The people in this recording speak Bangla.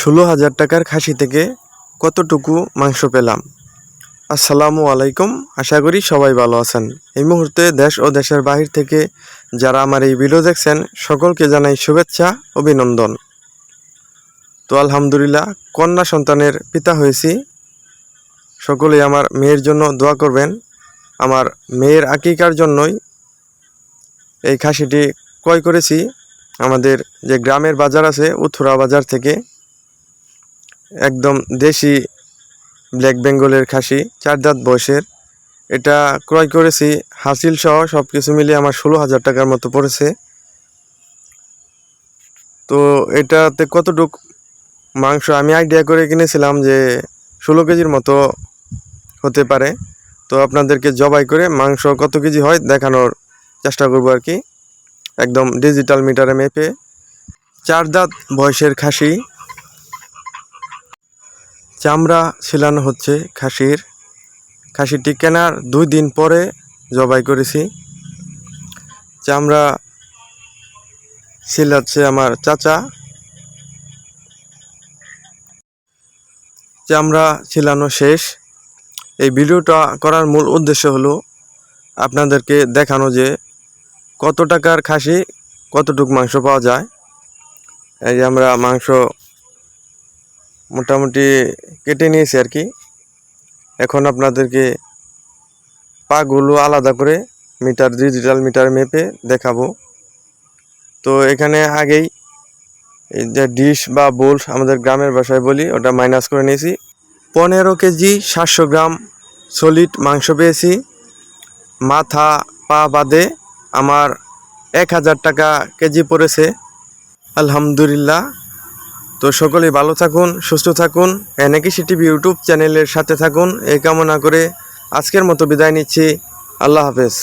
ষোলো হাজার টাকার খাসি থেকে কতটুকু মাংস পেলাম? আসসালামু আলাইকুম, আশা করি সবাই ভালো আছেন। এই মুহূর্তে দেশ ও দেশের বাহির থেকে যারা আমার এই ভিডিও দেখছেন, সকলকে জানাই শুভেচ্ছা, অভিনন্দন। তো আলহামদুলিল্লাহ, কন্যা সন্তানের পিতা হয়েছি। সকলেই আমার মেয়ের জন্য দোয়া করবেন। আমার মেয়ের আকিকার জন্যই এই খাসিটি ক্রয় করেছি। আমাদের যে গ্রামের বাজার আছে, উথুরা বাজার থেকে একদম দেশি ব্ল্যাক বেঙ্গলের খাসি, চার দাঁত বয়সের। এটা ক্রয় করেছি, হাসিল সহ সব কিছু মিলিয়ে আমার ষোলো হাজার টাকার মতো পড়েছে। তো এটাতে কতটুক মাংস আমি আইডিয়া করে কিনেছিলাম যে ষোলো কেজির মতো হতে পারে। তো আপনাদেরকে জবাই করে মাংস কত কেজি হয় দেখানোর চেষ্টা করব আর কি। একদম ডিজিটাল মিটারে মেপে। চার দাঁত বয়সের খাসি। চামড়া ছিলানো হচ্ছে খাসির। খাসিটি কেনার দুই দিন পরে জবাই করেছি। চামড়া ছিলাচ্ছে আমার চাচা। চামড়া ছিলানো শেষ। এই ভিডিওটা করার মূল উদ্দেশ্য হলো আপনাদেরকে দেখানো যে কত টাকার খাসি, কতটুক মাংস পাওয়া যায়। এই যে আমরা মাংস মোটামুটি কেটে নিয়েছি আর কি। এখন আপনাদেরকে পাগুলো আলাদা করে মিটার ডিজিটাল মিটার মেপে দেখাবো। তো এখানে আগেই যে ডিশ বা বোল আমাদের গ্রামের ভাষায় বলি, ওটা মাইনাস করে নিয়েছি। পনেরো কেজি সাতশো গ্রাম সলিড মাংস পেয়েছি। মাথা, পা বাদে আমার এক হাজার টাকা কেজি পড়েছে। আলহামদুলিল্লাহ। তো সকলে ভালো থাকুন, সুস্থ থাকুন এনেকিসি টিভি ইউটিউব চ্যানেলের সাথে থাকুন। এই কামনা করে আজকের মতো বিদায় নিচ্ছি। আল্লাহ হাফেজ।